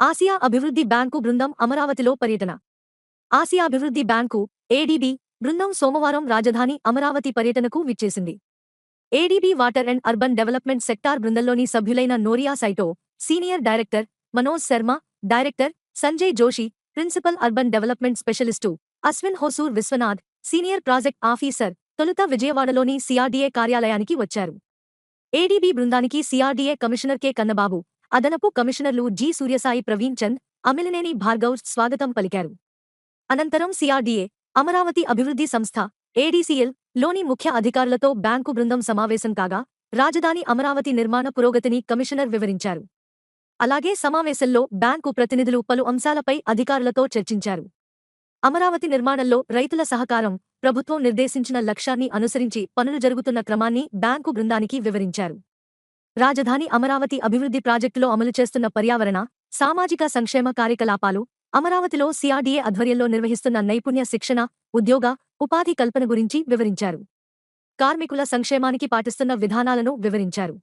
Asia అభివృద్ధి bank బృందం అమరావతిలో పర్యటన. ఆసియా అభివృద్ధి బ్యాంకు ఏడీబీ బృందం సోమవారం రాజధాని అమరావతి పర్యటనకు విచ్చేసింది. ADB water and urban development sector బృందంలోని సభ్యులైన Noriya Saito senior director Manoj Sharma director Sanjay Joshi principal urban development specialist Ashwin Hosur Vishwanath senior project officer తొలుత విజయవాడలోని సిఆర్డీఏ కార్యాలయానికి వచ్చారు. ఏడీబీ బృందానికి సిఆర్డీఏ కమిషనర్ కె. కన్నబాబు అదనపు కమిషనర్లు జి. సూర్యసాయి ప్రవీణ్ చంద్ అమిలినేని భార్గవ్ స్వాగతం పలికారు. అనంతరం సిఆర్డీఏ అమరావతి అభివృద్ధి సంస్థ ఏడీసీఎల్లోని ముఖ్య అధికారులతో బ్యాంకు బృందం సమావేశం కాగా రాజధాని అమరావతి నిర్మాణ పురోగతిని కమిషనర్ వివరించారు. అలాగే సమావేశంలో బ్యాంకు ప్రతినిధులు పలు అంశాలపై అధికారులతో చర్చించారు. అమరావతి నిర్మాణంలో రైతుల సహకారం ప్రభుత్వం నిర్దేశించిన లక్ష్యాన్ని అనుసరించి పనులు జరుగుతున్న క్రమాన్ని బ్యాంకు బృందానికి వివరించారు. రాజధాని అమరావతి అభివృద్ధి ప్రాజెక్టులో అమలు చేస్తున్న పర్యావరణ సామాజిక సంక్షేమ కార్యకలాపాలు అమరావతిలో సిఆర్డీఏ ఆధ్వర్యంలో నిర్వహిస్తున్న నైపుణ్య శిక్షణ ఉద్యోగ ఉపాధి కల్పన గురించి వివరించారు. కార్మికుల సంక్షేమానికి పాటిస్తున్న విధానాలను వివరించారు.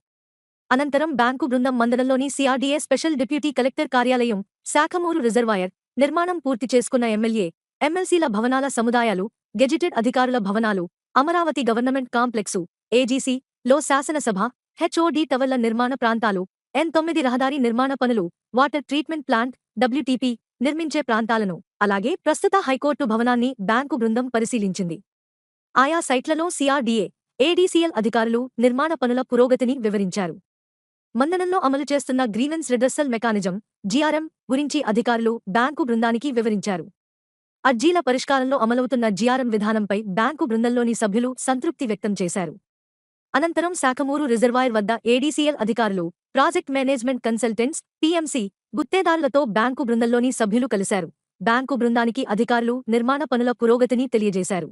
అనంతరం బ్యాంకు బృందం మందడంలోని సిఆర్డీఏ స్పెషల్ డిప్యూటీ కలెక్టర్ కార్యాలయం శాఖమూరు రిజర్వాయర్ నిర్మాణం పూర్తి చేసుకున్న ఎమ్మెల్యే ఎమ్మెల్సీల భవనాల సముదాయాలు గెజిటెడ్ అధికారుల భవనాలు అమరావతి గవర్నమెంట్ కాంప్లెక్సు ఏజీసీ లో శాసనసభ హెచ్ఓడి టవర్ల నిర్మాణ ప్రాంతాలు ఎన్ తొమ్మిది రహదారి నిర్మాణ పనులు వాటర్ ట్రీట్మెంట్ ప్లాంట్ డబ్ల్యూటీపీ నిర్మించే ప్రాంతాలను అలాగే ప్రస్తుత హైకోర్టు భవనాన్ని బ్యాంకు బృందం పరిశీలించింది. ఆయా సైట్లలో సిఆర్డీఏ ఏడీసీఎల్ అధికారులు నిర్మాణ పనుల పురోగతిని వివరించారు. మందనంలో అమలు చేస్తున్న గ్రీవెన్స్ రిడ్రసల్ మెకానిజం జీఆర్ఎం గురించి అధికారులు బ్యాంకు బృందానికి వివరించారు. అర్జీల పరిష్కారంలో అమలవుతున్న జీఆర్ఎం విధానంపై బ్యాంకు బృందంలోని సభ్యులు సంతృప్తి వ్యక్తం చేశారు. అనంతరం శాఖమూరు రిజర్వాయర్ వద్ద ఏడీసీఎల్ అధికారులు ప్రాజెక్ట్ మేనేజ్మెంట్ కన్సల్టెంట్స్ పీఎంసీ గుత్తేదారులతో బ్యాంకు బృందంలోని సభ్యులు కలిశారు. బ్యాంకు బృందానికి అధికారులు నిర్మాణ పనుల పురోగతిని తెలియజేశారు.